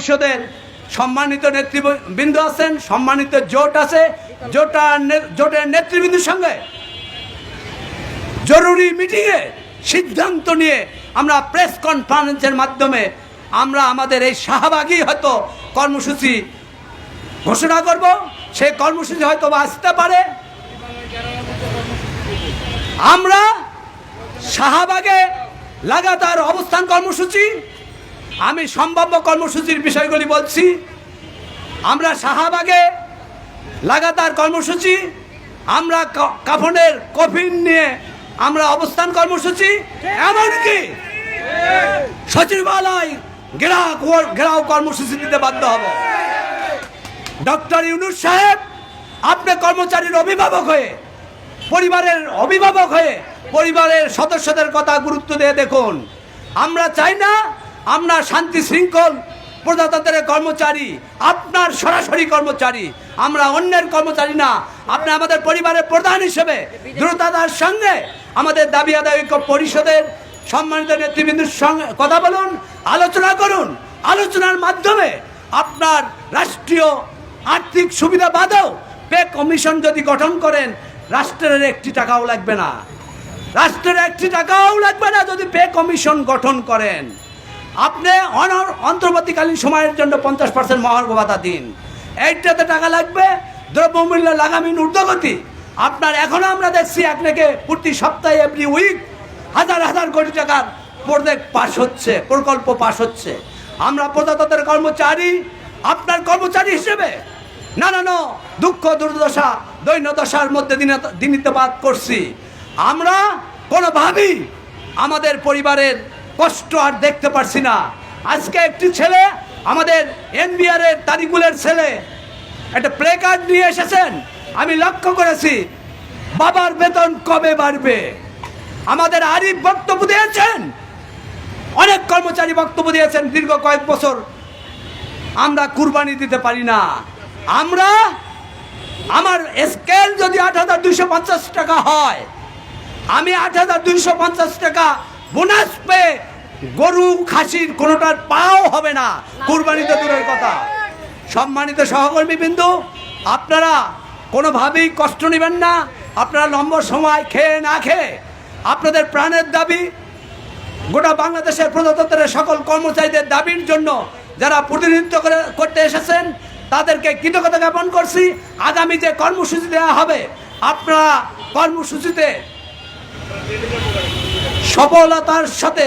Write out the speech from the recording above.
পরিষদের সম্মানিত নেতৃবৃন্দ আছেন, সম্মানিত জোট আছে। জোটার নে- জোটের নেতৃবৃন্দের সঙ্গে জরুরি মিটিংয়ে সিদ্ধান্ত নিয়ে আমরা প্রেস কনফারেন্সের মাধ্যমে আমরা আমাদের এই শাহবাগী হয়তো কর্মসূচি ঘোষণা করব। সেই কর্মসূচি হয়তো আসতে পারে। আমরা শাহবাগে লাগাতার অবস্থান কর্মসূচি আমি সম্ভাব্য কর্মসূচির বিষয়গুলি বলছি। আমরা শাহবাগে লাগাতার কর্মসূচি, আমরা কাফনের কফিন নিয়ে আমরা অবস্থান কর্মসূচি, এমনকি সচিবালয় ঘেরাও ঘেরাও কর্মসূচি দিতে বাধ্য হব। ডক্টর ইউনুস সাহেব, আপনি কর্মচারীর অভিভাবক হয়ে, পরিবারের অভিভাবক হয়ে, পরিবারের সদস্যদের কথা গুরুত্ব দিয়ে দেখুন। আমরা চাই না আমরা শান্তি শৃঙ্খল প্রজাতন্ত্রের কর্মচারী, আপনার সরাসরি কর্মচারী, আমরা অন্যের কর্মচারী না, আপনি আমাদের পরিবারের প্রধান হিসেবে দ্রুততার সঙ্গে আমাদের দাবি আদায় পরিষদের সম্মানিত নেতৃবৃন্দের সঙ্গে কথা বলুন, আলোচনা করুন, আলোচনার মাধ্যমে আপনার রাষ্ট্রীয় আর্থিক সুবিধা বাদেও পে কমিশন যদি গঠন করেন, রাষ্ট্রের একটি টাকাও লাগবে না। রাষ্ট্রের একটি টাকাও লাগবে না যদি পে কমিশন গঠন করেন। আপনি অনর অন্তর্বর্তীকালীন সময়ের জন্য পঞ্চাশ পার্সেন্ট মহার্ঘ দিন। এইটাতে টাকা লাগবে, দ্রব্যমূল্য লাগামীন ঊর্ধ্বগতি। আপনার এখনও আমরা দেখছি আপনাকে প্রতি সপ্তাহে এভরি উইক হাজার হাজার কোটি টাকার প্রজেক্ট পাশ হচ্ছে, প্রকল্প পাশ হচ্ছে। আমরা প্রজাতন্ত্রের কর্মচারী, আপনার কর্মচারী হিসেবে নানান দুঃখ, দুর্দশা দৈন্যদশার মধ্যে দিনে- দিনিতবাদ করছি। আমরা কোনোভাবেই আমাদের পরিবারের কষ্ট আর দেখতে পারছি না। আজকে একটি ছেলে, আমাদের এনবিআর এর তারিকুলের ছেলে, একটা প্লে কার্ড নিয়ে এসেছেন। আমি লক্ষ্য করেছি, বাবার বেতন কবে বাড়বে? আমাদের আরিফ বক্তব্য দিয়েছেন। অনেক কর্মচারী বক্তব্য দিয়েছেন দীর্ঘ কয়েক বছর। আমরা কুরবানি দিতে পারি না। আমরা, আমার স্কেল যদি আট হাজার দুইশো পঞ্চাশ টাকা হয়, আমি আট হাজার দুইশো পঞ্চাশ টাকা বোনাস পেয়ে গরু খাসির কোনোটার পাও হবে না। কুরবানি দূরের কথা। সম্মানিত সহকর্মী বিন্দু আপনারা কোনোভাবেই কষ্ট নেবেন না। আপনারা লম্বা সময় খেয়ে না খেয়ে আপনাদের প্রাণের দাবি, গোটা বাংলাদেশের প্রজাতন্ত্রের সকল কর্মচারীদের দাবির জন্য যারা প্রতিনিধিত্ব করে, করতে এসেছেন, তাদেরকে কৃতজ্ঞতা জ্ঞাপন করছি। আগামী যে কর্মসূচি দেওয়া হবে, আপনারা কর্মসূচিতে সফলতার সাথে